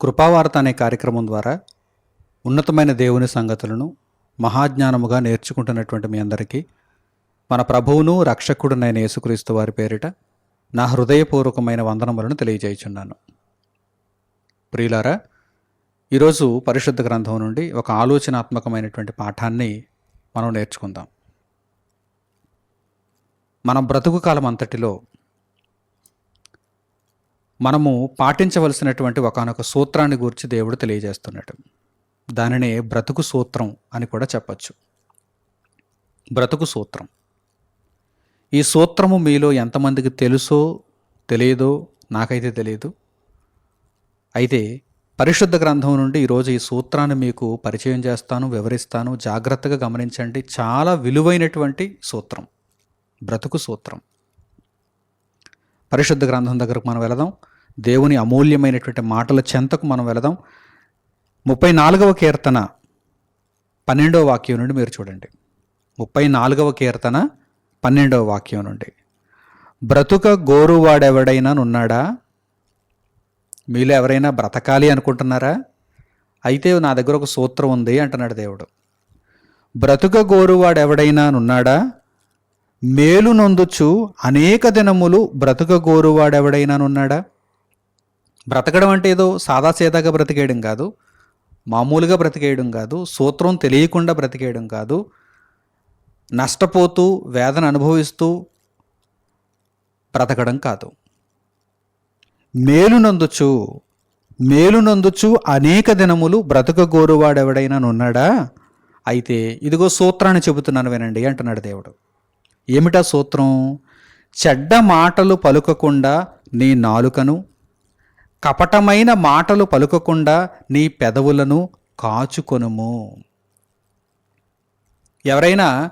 కృపావార్త అనే కార్యక్రమం ద్వారా ఉన్నతమైన దేవుని సంగతులను మహాజ్ఞానముగా నేర్చుకుంటున్నటువంటి మీ అందరికీ మన ప్రభువును రక్షకుడునైన యేసుక్రీస్తు వారి పేరిట నా హృదయపూర్వకమైన వందనములను తెలియజేయుచున్నాను. ప్రియులారా ఈరోజు పరిశుద్ధ గ్రంథం నుండి ఒక ఆలోచనాత్మకమైనటువంటి పాఠాన్ని మనం నేర్చుకుందాం. మన బ్రతుకు కాలం అంతటిలో మనము పాటించవలసినటువంటి ఒకనొక సూత్రాన్ని గురించి దేవుడు తెలియజేస్తున్నాడు దానినే బ్రతుకు సూత్రం అని కూడా చెప్పచ్చు. బ్రతుకు సూత్రం. ఈ సూత్రము మీలో ఎంతమందికి తెలుసో తెలియదో నాకైతే తెలియదు. అయితే పరిశుద్ధ గ్రంథం నుండి ఈరోజు ఈ సూత్రాన్ని మీకు పరిచయం చేస్తాను వివరిస్తాను. జాగ్రత్తగా గమనించండి. చాలా విలువైనటువంటి సూత్రం. బ్రతుకు సూత్రం. పరిశుద్ధ గ్రంథం దగ్గరకు మనం వెళదాం. దేవుని అమూల్యమైనటువంటి మాటల చెంతకు మనం వెళదాం. ముప్పై నాలుగవ కీర్తన పన్నెండవ వాక్యం నుండి మీరు చూడండి. ముప్పై నాలుగవ కీర్తన పన్నెండవ వాక్యం నుండి. బ్రతుక గోరువాడెవడైనా ఉన్నాడా మీలో ఎవరైనా బ్రతకాలి అనుకుంటున్నారా? అయితే నా దగ్గర ఒక సూత్రం ఉంది అంటున్నాడు దేవుడు. బ్రతుక గోరువాడెవడైనా నున్నాడా మేలు నొందుచు అనేక దినములు బ్రతుక గోరువాడెవడైనా నున్నాడా బ్రతకడం అంటే ఏదో సాదాసీదాగా బ్రతికేయడం కాదు. మామూలుగా బ్రతికేయడం కాదు. సూత్రం తెలియకుండా బ్రతికేయడం కాదు. నష్టపోతూ వేదన అనుభవిస్తూ బ్రతకడం కాదు. మేలునందుచు మేలునందుచు అనేక దినములు బ్రతక గోరువాడెవడైనా నున్నాడా? అయితే ఇదిగో సూత్రాన్ని చెబుతున్నాను వినండి అంటున్నాడు దేవుడు. ఏమిటా సూత్రం? చెడ్డ మాటలు పలుకకుండా నీ నాలుకను కపటమైన మాటలు పలుకకుండా నీ పెదవులను కాచుకొనుము. ఎవరైనా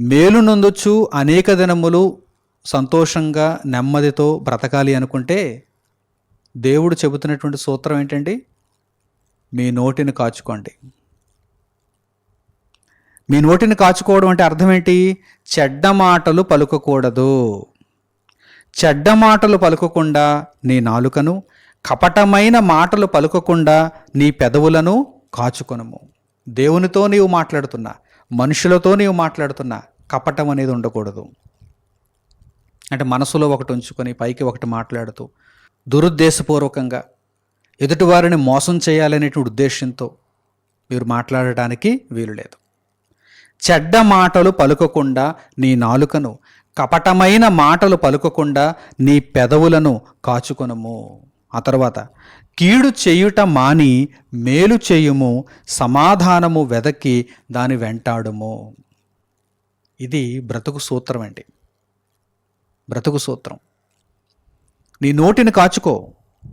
మేలు నొందొచ్చు అనేక దినములు సంతోషంగా నెమ్మదితో బ్రతకాలి అనుకుంటే దేవుడు చెబుతున్నటువంటి సూత్రం ఏంటండి? మీ నోటిని కాచుకోండి. మీ నోటిని కాచుకోవడం అంటే అర్థం ఏంటి? చెడ్డ మాటలు పలుకకూడదు. చెడ్డ మాటలు పలుకకుండా నీ నాలుకను కపటమైన మాటలు పలుకకుండా నీ పెదవులను కాచుకొనుము. దేవునితో నీవు మాట్లాడుతున్నా మనుషులతో నీవు మాట్లాడుతున్నా కపటం అనేది ఉండకూడదు. అంటే మనసులో ఒకటి ఉంచుకొని పైకి ఒకటి మాట్లాడుతూ దురుద్దేశపూర్వకంగా ఎదుటివారిని మోసం చేయాలనే ఉద్దేశంతో మీరు మాట్లాడటానికి వీలు లేదు. చెడ్డ మాటలు పలుకకుండా నీ నాలుకను కపటమైన మాటలు పలుకకుండా నీ పెదవులను కాచుకొనుము. ఆ తర్వాత కీడు చేయుట మాని మేలు చేయుము సమాధానము వెదకి దాని వెంటాడుము. ఇది బ్రతుకు సూత్రం అండి. బ్రతుకు సూత్రం. నీ నోటిని కాచుకో.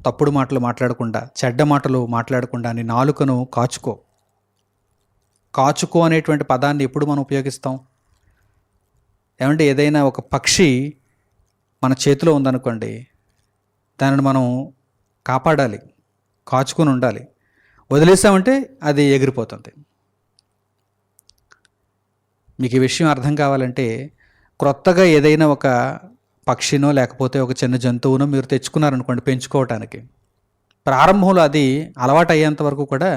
తప్పుడు మాటలు మాట్లాడకుండా చెడ్డ మాటలు మాట్లాడకుండా నీ నాలుకను కాచుకో. కాచుకో అనేటువంటి పదాన్ని ఎప్పుడు మనం ఉపయోగిస్తాం? ఏమంటే ఏదైనా ఒక పక్షి మన చేతిలో ఉందనుకోండి దానిని మనం కాపాడాలి కాచుకొని ఉండాలి. వదిలేసామంటే అది ఎగిరిపోతుంది. మీకు ఈ విషయం అర్థం కావాలంటే క్రొత్తగా ఏదైనా ఒక పక్షినో లేకపోతే ఒక చిన్న జంతువునో మీరు తెచ్చుకున్నారనుకోండి పెంచుకోవటానికి. ప్రారంభంలో అది అలవాటు అయ్యేంత వరకు కూడా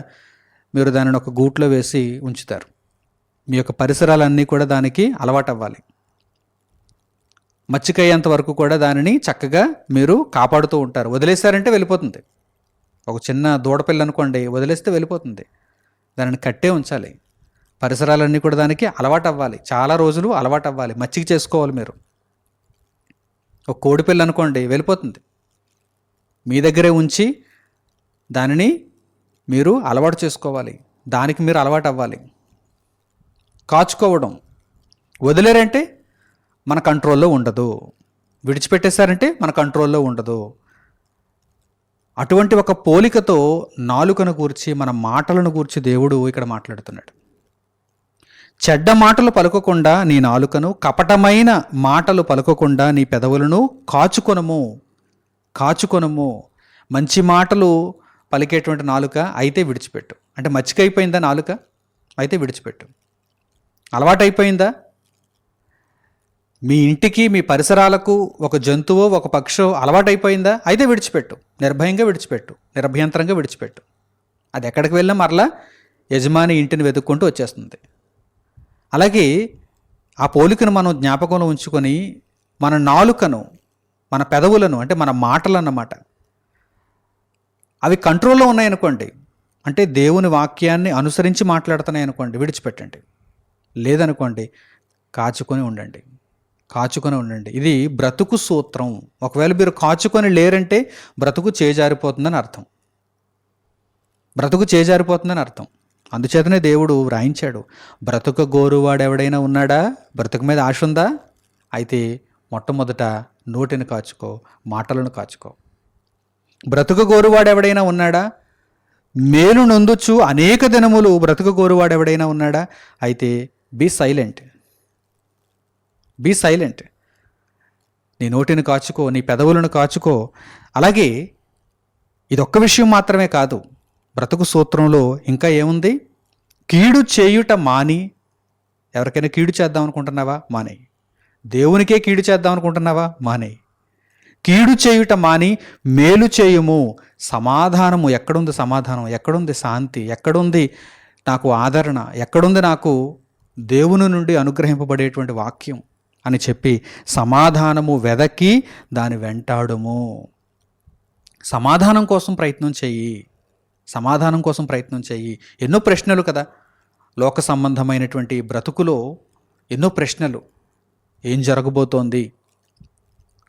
మీరు దానిని ఒక గూట్లో వేసి ఉంచుతారు. మీ యొక్క పరిసరాలన్నీ కూడా దానికి అలవాటు అవ్వాలి మచ్చికయ్యేంత వరకు కూడా దానిని చక్కగా మీరు కాపాడుతూ ఉంటారు. వదిలేశారంటే వెళ్ళిపోతుంది. ఒక చిన్న దూడపిల్ల అనుకోండి వదిలేస్తే వెళ్ళిపోతుంది. దానిని కట్టే ఉంచాలి. పరిసరాలన్నీ కూడా దానికి అలవాటు అవ్వాలి. చాలా రోజులు అలవాటు అవ్వాలి. మచ్చిక చేసుకోవాలి మీరు. ఒక కోడిపిల్ల అనుకోండి వెళ్ళిపోతుంది. మీ దగ్గరే ఉంచి దానిని మీరు అలవాటు చేసుకోవాలి. దానికి మీరు అలవాటు అవ్వాలి. కాచుకోవడం. వదిలేరంటే మన కంట్రోల్లో ఉండదు. విడిచిపెట్టేశారంటే మన కంట్రోల్లో ఉండదు. అటువంటి ఒక పోలికతో నాలుకను గూర్చి మన మాటలను గూర్చి దేవుడు ఇక్కడ మాట్లాడుతున్నాడు. చెడ్డ మాటలు పలుకకుండా నీ నాలుకను కపటమైన మాటలు పలుకకుండా నీ పెదవులను కాచుకొనము. కాచుకొనము. మంచి మాటలు పలికేటువంటి నాలుక అయితే విడిచిపెట్టు. అంటే మచ్చికైపోయిందా నాలుక? అయితే విడిచిపెట్టు. అలవాటైపోయిందా? మీ ఇంటికి మీ పరిసరాలకు ఒక జంతువు ఒక పక్షో అలవాటైపోయిందా? అయితే విడిచిపెట్టు. నిర్భయంగా విడిచిపెట్టు. నిర్భయంతరంగా విడిచిపెట్టు. అది ఎక్కడికి వెళ్ళినా మరలా యజమాని ఇంటిని వెతుక్కుంటూ వచ్చేస్తుంది. అలాగే ఆ పోలికను మనం జ్ఞాపకంలో ఉంచుకొని మన నాలుకను మన పెదవులను అంటే మన మాటలు అన్నమాట అవి కంట్రోల్లో ఉన్నాయనుకోండి. అంటే దేవుని వాక్యాన్ని అనుసరించి మాట్లాడుతున్నాయి అనుకోండి విడిచిపెట్టండి. లేదనుకోండి కాచుకొని ఉండండి. కాచుకొని ఉండండి. ఇది బ్రతుకు సూత్రం. ఒకవేళ మీరు కాచుకొని లేరంటే బ్రతుకు చేజారిపోతుందని అర్థం. బ్రతుకు చేజారిపోతుందని అర్థం. అందుచేతనే దేవుడు వ్రాయించాడు. బ్రతుక గోరువాడు ఎవడైనా ఉన్నాడా? బ్రతుకు మీద ఆశ ఉందా? అయితే మొట్టమొదట నోటిని కాచుకో మాటలను కాచుకో. బ్రతుక గోరువాడు ఎవడైనా ఉన్నాడా? మేలు నొందొచ్చు అనేక దినములు బ్రతుక గోరువాడు ఎవడైనా ఉన్నాడా? అయితే బీ సైలెంట్. బీ సైలెంట్ నీ నోటిని కాచుకో నీ పెదవులను కాచుకో. అలాగే ఇదొక్క విషయం మాత్రమే కాదు. బ్రతుకు సూత్రంలో ఇంకా ఏముంది? కీడు చేయుట మాని. ఎవరికైనా కీడు చేద్దాం అనుకుంటున్నావా? మానే. దేవునికే కీడు చేద్దాం అనుకుంటున్నావా? మానే. కీడు చేయుట మాని మేలు చేయుము. సమాధానము ఎక్కడుంది సమాధానం? ఎక్కడుంది శాంతి? ఎక్కడుంది నాకు ఆదరణ? ఎక్కడుంది నాకు దేవుని నుండి అనుగ్రహింపబడేటువంటి వాక్యం? అని చెప్పి సమాధానము వెదకి దాని వెంటాడుము. సమాధానం కోసం ప్రయత్నం చెయ్యి సమాధానం కోసం ప్రయత్నం చెయ్యి ఎన్నో ప్రశ్నలు కదా. లోక సంబంధమైనటువంటి బ్రతుకులో ఎన్నో ప్రశ్నలు. ఏం జరగబోతోంది?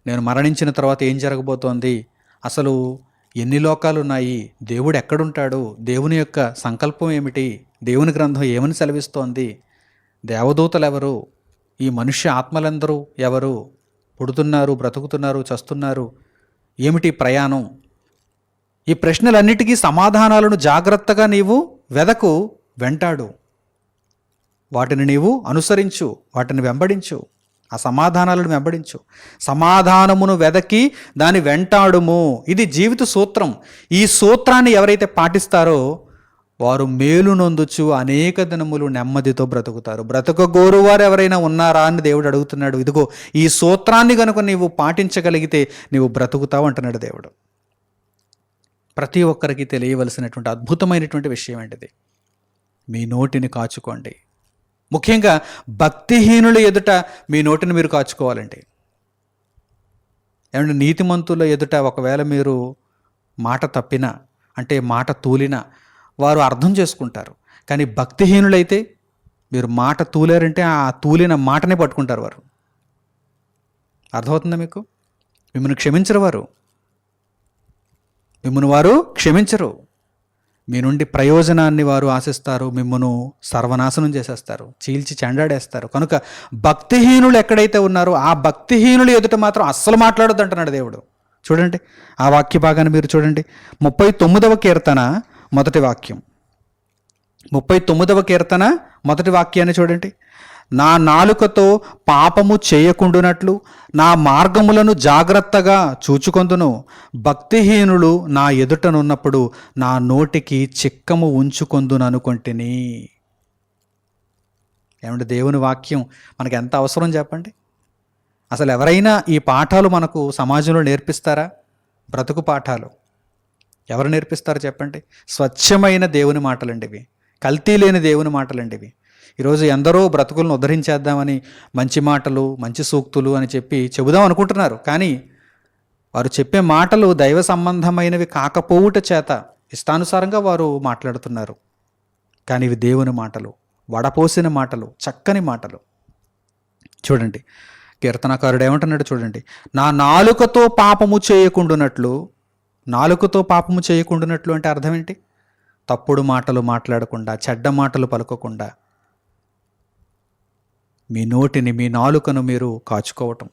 నేను మరణించిన తర్వాత ఏం జరగబోతోంది? అసలు ఎన్ని లోకాలు ఉన్నాయి? దేవుడు ఎక్కడుంటాడు? దేవుని యొక్క సంకల్పం ఏమిటి? దేవుని గ్రంథం ఏమని సెలవిస్తోంది? దేవదూతలు ఎవరు? ఈ మనుష్య ఆత్మలందరూ ఎవరు? పుడుతున్నారు బ్రతుకుతున్నారు చస్తున్నారు. ఏమిటి ప్రయాణం? ఈ ప్రశ్నలన్నిటికీ సమాధానాలను జాగ్రత్తగా నీవు వెదకు వెంటాడు. వాటిని నీవు అనుసరించు వాటిని వెంబడించు. ఆ సమాధానాలను వెంబడించు. సమాధానమును వెదకి దాని వెంటాడుము. ఇది జీవిత సూత్రం. ఈ సూత్రాన్ని ఎవరైతే పాటిస్తారో వారు మేలు నొందుచు అనేక దినములు నెమ్మదితో బ్రతుకుతారు. బ్రతక గోరువారు ఎవరైనా ఉన్నారా అని దేవుడు అడుగుతున్నాడు. ఇదిగో ఈ సూత్రాన్ని కనుక నీవు పాటించగలిగితే నీవు బ్రతుకుతావు అంటున్నాడు దేవుడు. ప్రతి ఒక్కరికి తెలియవలసినటువంటి అద్భుతమైనటువంటి విషయం ఏంటిది? మీ నోటిని కాచుకోండి. ముఖ్యంగా భక్తిహీనుల ఎదుట మీ నోటిని మీరు కాచుకోవాలండి ఏమంటే నీతిమంతుల ఎదుట ఒకవేళ మీరు మాట తప్పినా అంటే మాట తూలినా వారు అర్థం చేసుకుంటారు. కానీ భక్తిహీనులైతే మీరు మాట తూలారంటే ఆ తూలిన మాటనే పట్టుకుంటారు వారు. అర్థమవుతుందా మీకు? మిమ్మల్ని క్షమించరు వారు. మిమ్మల్ని వారు క్షమించరు. మీ నుండి ప్రయోజనాన్ని వారు ఆశిస్తారు. మిమ్మను సర్వనాశనం చేసేస్తారు. చీల్చి చెండాడేస్తారు. కనుక భక్తిహీనులు ఎక్కడైతే ఉన్నారో ఆ భక్తిహీనులు ఎదుట మాత్రం అస్సలు మాట్లాడొద్దు అంటున్నాడు దేవుడు. చూడండి ఆ వాక్య భాగాన్ని మీరు చూడండి. ముప్పై తొమ్మిదవ కీర్తన మొదటి వాక్యం. ముప్పై తొమ్మిదవ కీర్తన మొదటి వాక్యాన్ని చూడండి. నా నాలుకతో పాపము చేయకుండునట్లు నా మార్గములను జాగ్రత్తగా చూచుకొందును. భక్తిహీనులు నా ఎదుటనున్నప్పుడు నా నోటికి చిక్కము ఉంచుకొందుననుకొంటిని ఏమంటే దేవుని వాక్యం? మనకు ఎంత అవసరం చెప్పండి? అసలు ఎవరైనా ఈ పాఠాలు మనకు సమాజంలో నేర్పిస్తారా? బ్రతుకు పాఠాలు. ఎవరు నేర్పిస్తారు చెప్పండి? స్వచ్ఛమైన దేవుని మాటలండి ఇవి కల్తీ లేని దేవుని మాటలండి ఇవి ఈరోజు ఎందరో బ్రతుకులను ఉద్ధరించేద్దామని మంచి మాటలు మంచి సూక్తులు అని చెప్పి చెబుదాం అనుకుంటున్నారు. కానీ వారు చెప్పే మాటలు దైవ సంబంధమైనవి కాకపోవుట చేత ఇష్టానుసారంగా వారు మాట్లాడుతున్నారు. కానీ ఇవి దేవుని మాటలు వడపోసిన మాటలు చక్కని మాటలు. చూడండి కీర్తనకారుడు ఏమంటున్నాడు చూడండి నా నాలుకతో పాపము చేయకుండునట్లు నాలుకతో పాపము చేయకుండానట్లు అంటే అర్థం ఏంటి తప్పుడు మాటలు మాట్లాడకుండా చెడ్డ మాటలు పలుకకుండా మీ నోటిని మీ నాలుకను మీరు కాచుకోవటం.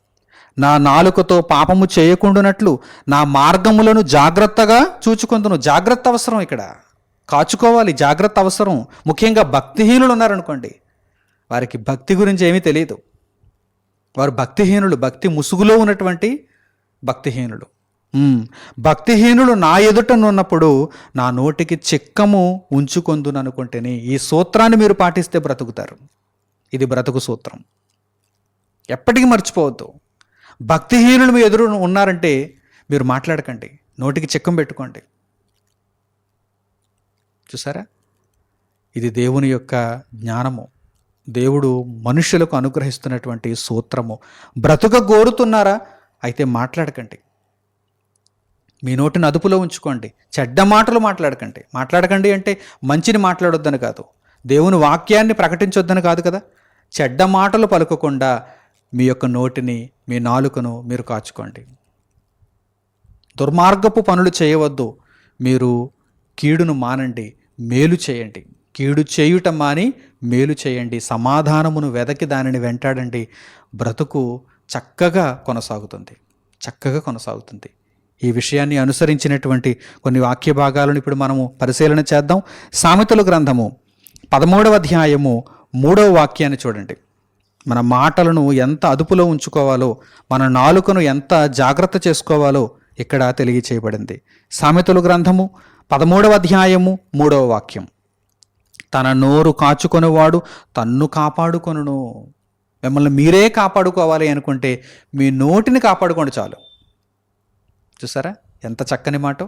నా నాలుకతో పాపము చేయకుండానట్లు నా మార్గములను జాగ్రత్తగా చూచుకుందును. జాగ్రత్త అవసరం ఇక్కడ. కాచుకోవాలి. జాగ్రత్త అవసరం. ముఖ్యంగా భక్తిహీనులు ఉన్నారనుకోండి. వారికి భక్తి గురించి ఏమీ తెలియదు. వారు భక్తిహీనులు భక్తి ముసుగులో ఉన్నటువంటి భక్తిహీనులు. భక్తిహీనుడు భక్తిహీనులు నా ఎదుటనున్నప్పుడు నా నోటికి చిక్కము ఉంచుకొందును అనుకుంటేనే ఈ సూత్రాన్ని మీరు పాటిస్తే బ్రతుకుతారు. ఇది బ్రతుకు సూత్రం. ఎప్పటికీ మర్చిపోవద్దు. భక్తిహీనులు మీ ఎదురు ఉన్నారంటే మీరు మాట్లాడకండి. నోటికి చిక్కం పెట్టుకోండి. చూసారా? ఇది దేవుని యొక్క జ్ఞానము. దేవుడు మనుషులకు అనుగ్రహిస్తున్నటువంటి సూత్రము. బ్రతుక గోరుతున్నారా? అయితే మాట్లాడకండి. మీ నోటిని అదుపులో ఉంచుకోండి. చెడ్డ మాటలు మాట్లాడకండి. మాట్లాడకండి అంటే మంచిని మాట్లాడొద్దని కాదు. దేవుని వాక్యాన్ని ప్రకటించొద్దని కాదు కదా? చెడ్డ మాటలు పలుకకుండా మీ యొక్క నోటిని మీ నాలుకను మీరు కాచుకోండి. దుర్మార్గపు పనులు చేయవద్దు. మీరు కీడును మానండి మేలు చేయండి. కీడు చేయుట మాని మేలు చేయండి. సమాధానమును వెదకి దానిని వెంటాడండి. బ్రతుకు చక్కగా కొనసాగుతుంది. చక్కగా కొనసాగుతుంది. ఈ విషయాన్ని అనుసరించినటువంటి కొన్ని వాక్య భాగాలను ఇప్పుడు మనము పరిశీలన చేద్దాం. సామెతల గ్రంథము పదమూడవ అధ్యాయము మూడవ వాక్యాన్ని చూడండి. మన మాటలను ఎంత అదుపులో ఉంచుకోవాలో మన నాలుకను ఎంత జాగ్రత్త చేసుకోవాలో ఇక్కడ తెలియచేయబడింది. సామెతలు గ్రంథము పదమూడవ అధ్యాయము మూడవ వాక్యం. తన నోరు కాచుకొనివాడు తన్ను కాపాడుకొనును. మిమ్మల్ని మీరే కాపాడుకోవాలి అనుకుంటే మీ నోటిని కాపాడుకోండి చాలు. చూసారా? ఎంత చక్కని మాట.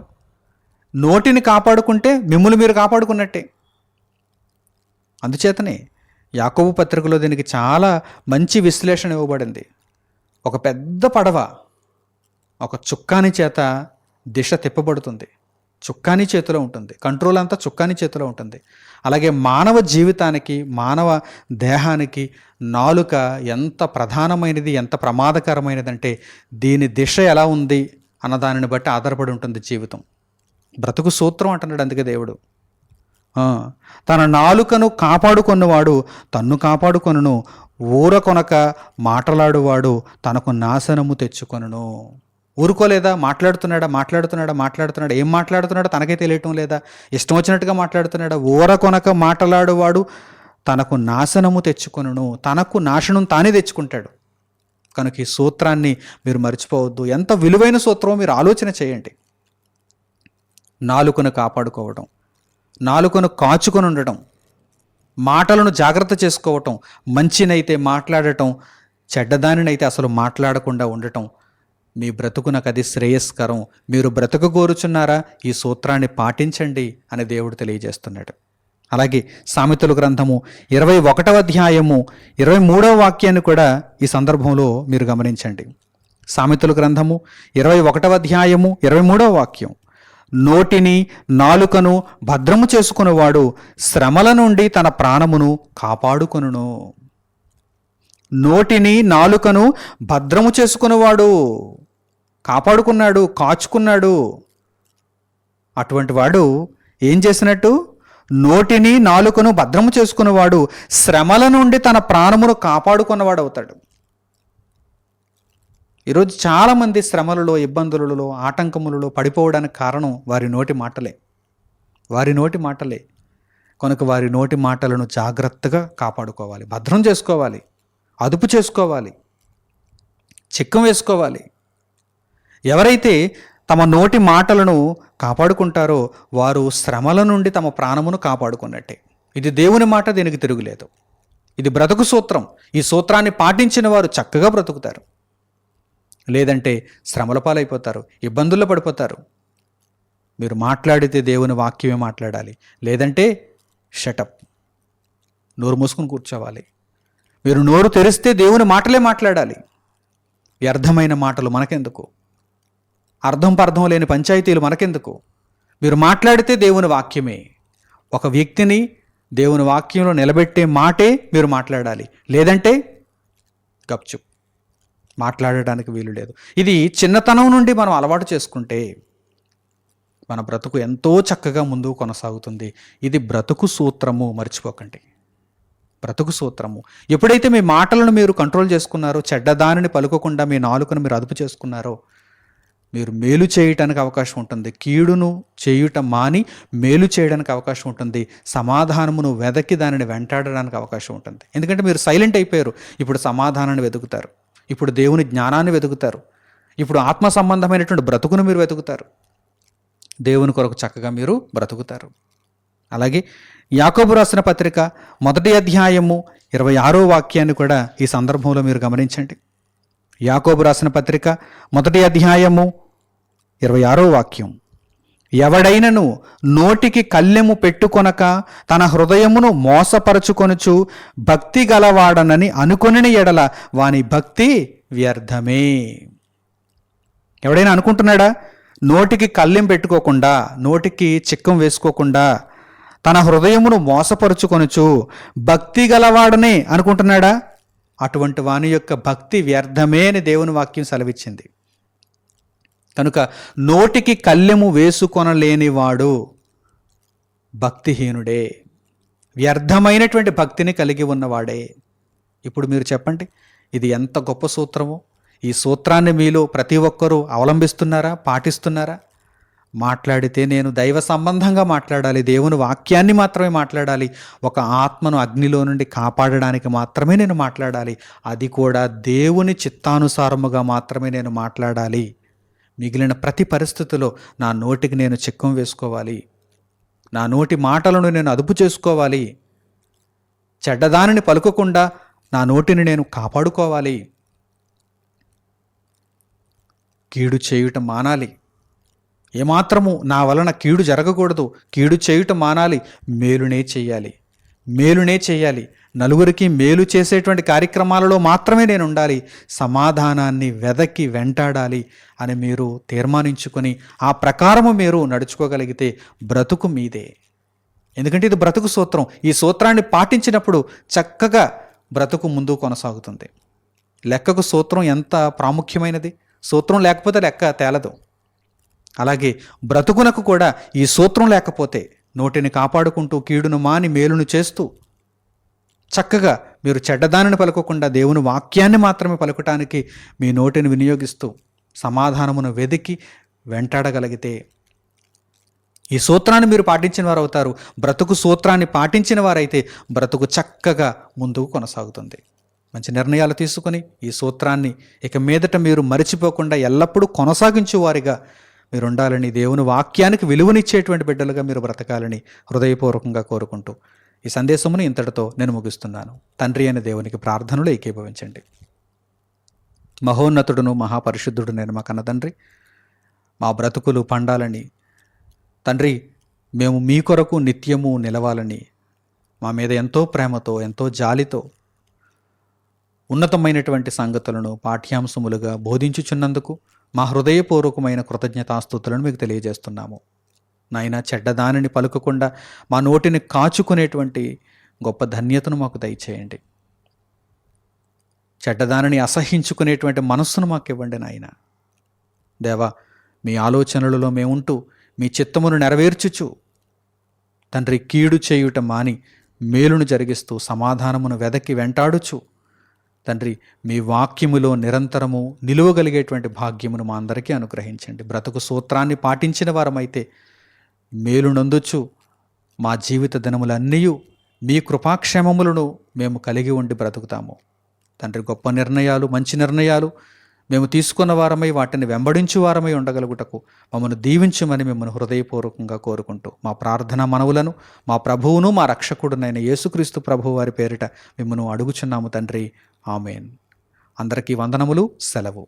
నోటిని కాపాడుకుంటే మిమ్మల్ని మీరు కాపాడుకున్నట్టే. అందుచేతనే యాకోబు పత్రికలో దీనికి చాలా మంచి విశ్లేషణ ఇవ్వబడింది. ఒక పెద్ద పడవ ఒక చుక్కాని చేత దిశ తిప్పబడుతుంది. చుక్కాని చేతిలో ఉంటుంది. కంట్రోల్ అంతా చుక్కాని చేతిలో ఉంటుంది. అలాగే మానవ జీవితానికి మానవ దేహానికి నాలుక ఎంత ప్రధానమైనది ఎంత ప్రమాదకరమైనది అంటే దీని దిశ ఎలా ఉంది? అన్నదానిని బట్టి ఆధారపడి ఉంటుంది జీవితం. బ్రతుకు సూత్రం అంటున్నాడు అందుకే దేవుడు. తన నాలుకను కాపాడుకొన్నవాడు తన్ను కాపాడుకొనును ఊర కొనక మాటలాడువాడు తనకు నాశనము తెచ్చుకొనును. ఊరుకోలేదా? మాట్లాడుతున్నాడా? మాట్లాడుతున్నాడా? మాట్లాడుతున్నాడా? ఏం మాట్లాడుతున్నాడో తనకే తెలియటం లేదా? ఇష్టం వచ్చినట్టుగా మాట్లాడుతున్నాడా? ఊర కొనక మాట్లాడువాడు తనకు నాశనము తెచ్చుకొనును తనకు నాశనం తానే తెచ్చుకుంటాడు. కనుక ఈ సూత్రాన్ని మీరు మర్చిపోవద్దు. ఎంత విలువైన సూత్రమో మీరు ఆలోచన చేయండి. నాలుకను కాపాడుకోవడం నాలుకను కాచుకొని ఉండటం మాటలను జాగ్రత్త చేసుకోవటం మంచినైతే మాట్లాడటం చెడ్డదానినైతే అసలు మాట్లాడకుండా ఉండటం మీ బ్రతుకు నాకు అది శ్రేయస్కరం. మీరు బ్రతుకు కోరుచున్నారా? ఈ సూత్రాన్ని పాటించండి అని దేవుడు తెలియజేస్తున్నాడు. అలాగే సామెతల గ్రంథము ఇరవై ఒకటవ అధ్యాయము ఇరవై మూడవ వాక్యాన్ని కూడా ఈ సందర్భంలో మీరు గమనించండి. సామెతల గ్రంథము ఇరవై ఒకటవ అధ్యాయము ఇరవై మూడవ వాక్యం. నోటిని నాలుకను భద్రము చేసుకునేవాడు శ్రమల నుండి తన ప్రాణమును కాపాడుకొనును. నోటిని నాలుకను భద్రము చేసుకునేవాడు కాపాడుకున్నాడు కాచుకున్నాడు. అటువంటి వాడు ఏం చేసినట్టు? నోటిని నాలుకను భద్రము చేసుకున్నవాడు శ్రమల నుండి తన ప్రాణమును కాపాడుకున్నవాడు అవుతాడు. ఈరోజు చాలామంది శ్రమలలో ఇబ్బందులలో ఆటంకములలో పడిపోవడానికి కారణం వారి నోటి మాటలే. వారి నోటి మాటలే. కనుక వారి నోటి మాటలను జాగ్రత్తగా కాపాడుకోవాలి. భద్రం చేసుకోవాలి. అదుపు చేసుకోవాలి. చిక్కం వేసుకోవాలి. ఎవరైతే తమ నోటి మాటలను కాపాడుకుంటారో వారు శ్రమల నుండి తమ ప్రాణమును కాపాడుకున్నట్టే. ఇది దేవుని మాట దీనికి తిరుగులేదు. ఇది బ్రతుకు సూత్రం. ఈ సూత్రాన్ని పాటించిన వారు చక్కగా బ్రతుకుతారు. లేదంటే శ్రమల పాలైపోతారు ఇబ్బందుల్లో పడిపోతారు. మీరు మాట్లాడితే దేవుని వాక్యమే మాట్లాడాలి. లేదంటే షటప్ నోరు మూసుకుని కూర్చోవాలి. మీరు నోరు తెరిస్తే దేవుని మాటలే మాట్లాడాలి. వ్యర్థమైన మాటలు మనకెందుకు? అర్థం పర్థం లేని పంచాయతీలు మనకెందుకు? మీరు మాట్లాడితే దేవుని వాక్యమే. ఒక వ్యక్తిని దేవుని వాక్యంలో నిలబెట్టే మాటే మీరు మాట్లాడాలి. లేదంటే గప్చుప్ మాట్లాడడానికి వీలు లేదు. ఇది చిన్నతనం నుండి మనం అలవాటు చేసుకుంటే మన బ్రతుకు ఎంతో చక్కగా ముందుకు కొనసాగుతుంది. ఇది బ్రతుకు సూత్రము మర్చిపోకండి. బ్రతుకు సూత్రము. ఎప్పుడైతే మీ మాటలను మీరు కంట్రోల్ చేసుకున్నారో చెడ్డదానిని పలుకోకుండా మీ నాలుకను మీరు అదుపు చేసుకున్నారో మీరు మేలు చేయటానికి అవకాశం ఉంటుంది. కీడును చేయుట మాని మేలు చేయడానికి అవకాశం ఉంటుంది. సమాధానమును వెదకి దానిని వెంటాడడానికి అవకాశం ఉంటుంది. ఎందుకంటే మీరు సైలెంట్ అయిపోయారు. ఇప్పుడు సమాధానాన్ని వెతుకుతారు. ఇప్పుడు దేవుని జ్ఞానాన్ని వెతుకుతారు. ఇప్పుడు ఆత్మ సంబంధమైనటువంటి బ్రతుకును మీరు వెతుకుతారు. దేవుని కొరకు చక్కగా మీరు బ్రతుకుతారు. అలాగే యాకోబు రాసిన పత్రిక మొదటి అధ్యాయము ఇరవై ఆరో వాక్యాన్ని కూడా ఈ సందర్భంలో మీరు గమనించండి. యాకోబు రాసిన పత్రిక మొదటి అధ్యాయము ఇరవై ఆరో వాక్యం. ఎవడైనను నోటికి కళ్ళెము పెట్టుకొనక తన హృదయమును మోసపరచుకొనుచు భక్తి గలవాడనని అనుకొనిన ఎడల వాని భక్తి వ్యర్థమే. ఎవడైనా అనుకుంటున్నాడా? నోటికి కళ్ళెం పెట్టుకోకుండా నోటికి చిక్కం వేసుకోకుండా తన హృదయమును మోసపరుచుకొనుచు భక్తి గలవాడనే అనుకుంటున్నాడా? అటువంటి వాని యొక్క భక్తి వ్యర్థమే అని దేవుని వాక్యం సెలవిచ్చింది. కనుక నోటికి కళ్ళెము వేసుకొనలేనివాడు భక్తిహీనుడే. వ్యర్థమైనటువంటి భక్తిని కలిగి ఉన్నవాడే. ఇప్పుడు మీరు చెప్పండి ఇది ఎంత గొప్ప సూత్రమో? ఈ సూత్రాన్ని మీలో ప్రతి ఒక్కరూ అవలంబిస్తున్నారా? పాటిస్తున్నారా? మాట్లాడితే నేను దైవ సంబంధంగా మాట్లాడాలి దేవుని వాక్యాన్ని మాత్రమే మాట్లాడాలి ఒక ఆత్మను అగ్నిలో నుండి కాపాడడానికి మాత్రమే నేను మాట్లాడాలి అది కూడా దేవుని చిత్తానుసారముగా మాత్రమే నేను మాట్లాడాలి. మిగిలిన ప్రతి పరిస్థితిలో నా నోటికి నేను చిక్కం వేసుకోవాలి నా నోటి మాటలను నేను అదుపు చేసుకోవాలి చెడ్డదానిని పలుకకుండా నా నోటిని నేను కాపాడుకోవాలి. కీడు చేయుట మానాలి. ఏమాత్రము నా వలన కీడు జరగకూడదు. కీడు చేయుట మానాలి మేలునే చెయ్యాలి మేలునే చేయాలి. నలుగురికి మేలు చేసేటువంటి కార్యక్రమాలలో మాత్రమే నేను ఉండాలి సమాధానాన్ని వెదకి వెంటాడాలి అని మీరు తీర్మానించుకొని ఆ ప్రకారము మీరు నడుచుకోగలిగితే బ్రతుకు మీదే. ఎందుకంటే ఇది బ్రతుకు సూత్రం. ఈ సూత్రాన్ని పాటించినప్పుడు చక్కగా బ్రతుకు ముందు కొనసాగుతుంది. లెక్కకు సూత్రం ఎంత ప్రాముఖ్యమైనది? సూత్రం లేకపోతే లెక్క తేలదు. అలాగే బ్రతుకునకు కూడా ఈ సూత్రం లేకపోతే నోటిని కాపాడుకుంటూ కీడును మాని మేలును చేస్తూ చక్కగా మీరు చెడ్డదానిని పలుకోకుండా దేవుని వాక్యాన్ని మాత్రమే పలుకటానికి మీ నోటిని వినియోగిస్తూ సమాధానమును వెదికి వెంటాడగలిగితే ఈ సూత్రాన్ని మీరు పాటించిన వారు అవుతారు బ్రతుకు సూత్రాన్ని పాటించిన వారైతే బ్రతుకు చక్కగా ముందుకు కొనసాగుతుంది. మంచి నిర్ణయాలు తీసుకొని ఈ సూత్రాన్ని ఇక మీదట మీరు మరిచిపోకుండా ఎల్లప్పుడూ కొనసాగించేవారిగా వారిగా మీరు ఉండాలని దేవుని వాక్యానికి విలువనిచ్చేటువంటి బిడ్డలుగా మీరు బ్రతకాలని హృదయపూర్వకంగా కోరుకుంటూ ఈ సందేశమును ఇంతటితో నేను ముగిస్తున్నాను. తండ్రి అనే దేవునికి ప్రార్థనలు ఏకీభవించండి. మహోన్నతుడును మహాపరిశుద్ధుడు నేను మా కన్నతండ్రి మా బ్రతుకులు పండాలని తండ్రి మేము మీ కొరకు నిత్యము నిలవాలని మా మీద ఎంతో ప్రేమతో ఎంతో జాలితో ఉన్నతమైనటువంటి సంగతులను పాఠ్యాంశములుగా బోధించుచున్నందుకు మా హృదయపూర్వకమైన కృతజ్ఞతాస్థుతులను మీకు తెలియజేస్తున్నాము. నాయన చెడ్డదానిని పలుకకుండా మా నోటిని కాచుకునేటువంటి గొప్ప ధన్యతను మాకు దయచేయండి. చెడ్డదానిని అసహించుకునేటువంటి మనస్సును మాకు ఇవ్వండి నాయన. దేవా మీ ఆలోచనలలో మేముంటూ మీ చిత్తమును నెరవేర్చుచు తండ్రి కీడు చేయుట మాని మేలును జరిగిస్తూ సమాధానమును వెదకి వెంటాడుచు తండ్రి మీ వాక్యములో నిరంతరము నిలువగలిగేటువంటి భాగ్యమును మా అందరికీ అనుగ్రహించండి. బ్రతుకు సూత్రాన్ని పాటించిన వారమైతే మేలు నందుచు మా జీవిత దినములన్నీ మీ కృపాక్షేమములను మేము కలిగి ఉండి బ్రతుకుతాము. తండ్రి గొప్ప నిర్ణయాలు మంచి నిర్ణయాలు మేము తీసుకున్న వారమై వాటిని వెంబడించు వారమై ఉండగలుగుటకు మమ్మను దీవించమని మిమ్మల్ని హృదయపూర్వకంగా కోరుకుంటూ మా ప్రార్థన మనవులను మా ప్రభువును మా రక్షకుడునైన యేసుక్రీస్తు ప్రభు వారి పేరిట మిమ్మను అడుగుచున్నాము తండ్రి. ఆమెన్. అందరికీ వందనములు సెలవు.